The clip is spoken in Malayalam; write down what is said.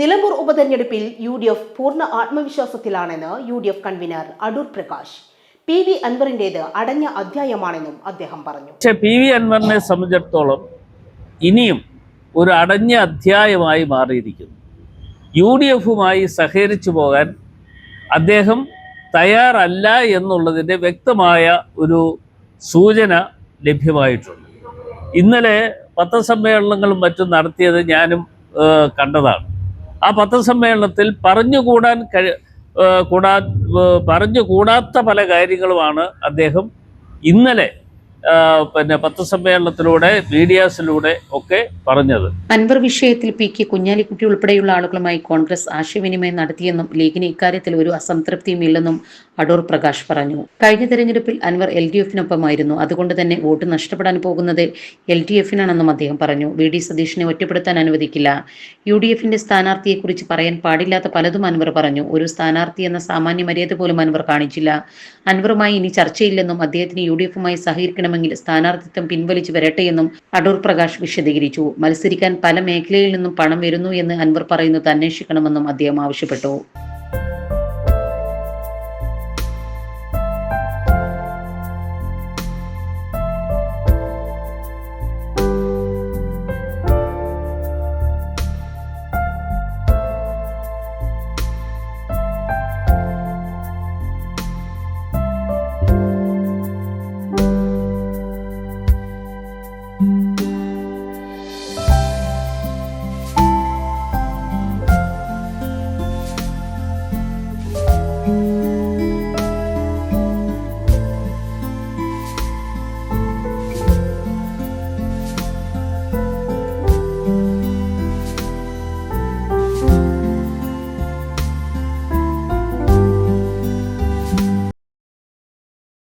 നിലമ്പൂർ ഉപതെരഞ്ഞെടുപ്പിൽ യു ഡി എഫ് പൂർണ ആത്മവിശ്വാസത്തിലാണെന്ന് U D F convener Adoor Prakash. P V അൻവറിന്റേത് അടഞ്ഞ അധ്യായമാണെന്നും അദ്ദേഹം പറഞ്ഞു. പക്ഷേ പി വി അൻവറിനെ സംബന്ധിച്ചിടത്തോളം ഇനിയും ഒരു അടഞ്ഞ അധ്യായമായി മാറിയിരിക്കുന്നു. യു ഡി എഫുമായി സഹകരിച്ചു പോകാൻ അദ്ദേഹം തയ്യാറല്ല എന്നുള്ളതിന്റെ വ്യക്തമായ ഒരു സൂചന ലഭ്യമായിട്ടുണ്ട്. ഇന്നലെ പത്രസമ്മേളനങ്ങളും മറ്റും നടത്തിയത് ഞാനും കണ്ടതാണ്. ആ പത്രസമ്മേളനത്തിൽ പറഞ്ഞുകൂടാൻ കഴി കൂടാ പറഞ്ഞുകൂടാത്ത പല കാര്യങ്ങളുമാണ് അദ്ദേഹം ഇന്നലെ പിന്നെ പത്രസമ്മേളനത്തിലൂടെ മീഡിയാസിലൂടെ ഒക്കെ പറഞ്ഞത്. അൻവർ വിഷയത്തിൽ പി കെ കുഞ്ഞാലിക്കുട്ടി ഉൾപ്പെടെയുള്ള ആളുകളുമായി കോൺഗ്രസ് ആശയവിനിമയം നടത്തിയെന്നും ലീഗിന് ഇക്കാര്യത്തിൽ ഒരു അസംതൃപ്തിയും ഇല്ലെന്നും അടൂർ പ്രകാശ് പറഞ്ഞു. കഴിഞ്ഞ തെരഞ്ഞെടുപ്പിൽ അൻവർ എൽ ഡി എഫിനൊപ്പമായിരുന്നു. അതുകൊണ്ട് തന്നെ വോട്ട് നഷ്ടപ്പെടാൻ പോകുന്നത് എൽ ഡി എഫിനാണെന്നും അദ്ദേഹം പറഞ്ഞു. വി ഡി സതീഷിനെ ഒറ്റപ്പെടുത്താൻ അനുവദിക്കില്ല. യു ഡി എഫിന്റെ സ്ഥാനാർത്ഥിയെക്കുറിച്ച് പറയാൻ പാടില്ലാത്ത പലതും അൻവർ പറഞ്ഞു. ഒരു സ്ഥാനാർത്ഥി എന്ന സാമാന്യ മര്യാദ പോലും അൻവർ കാണിച്ചില്ല. അൻവറുമായി ഇനി ചർച്ചയില്ലെന്നും അദ്ദേഹത്തിന് യു ഡി എഫുമായി സഹകരിക്കണമെങ്കിൽ സ്ഥാനാർത്ഥിത്വം പിൻവലിച്ചു വരട്ടെയെന്നും അടൂർ പ്രകാശ് വിശദീകരിച്ചു. മത്സരിക്കാൻ പല മേഖലയിൽ നിന്നും പണം വരുന്നു എന്ന് അൻവർ പറയുന്നത് അന്വേഷിക്കണമെന്നും അദ്ദേഹം ആവശ്യപ്പെട്ടു.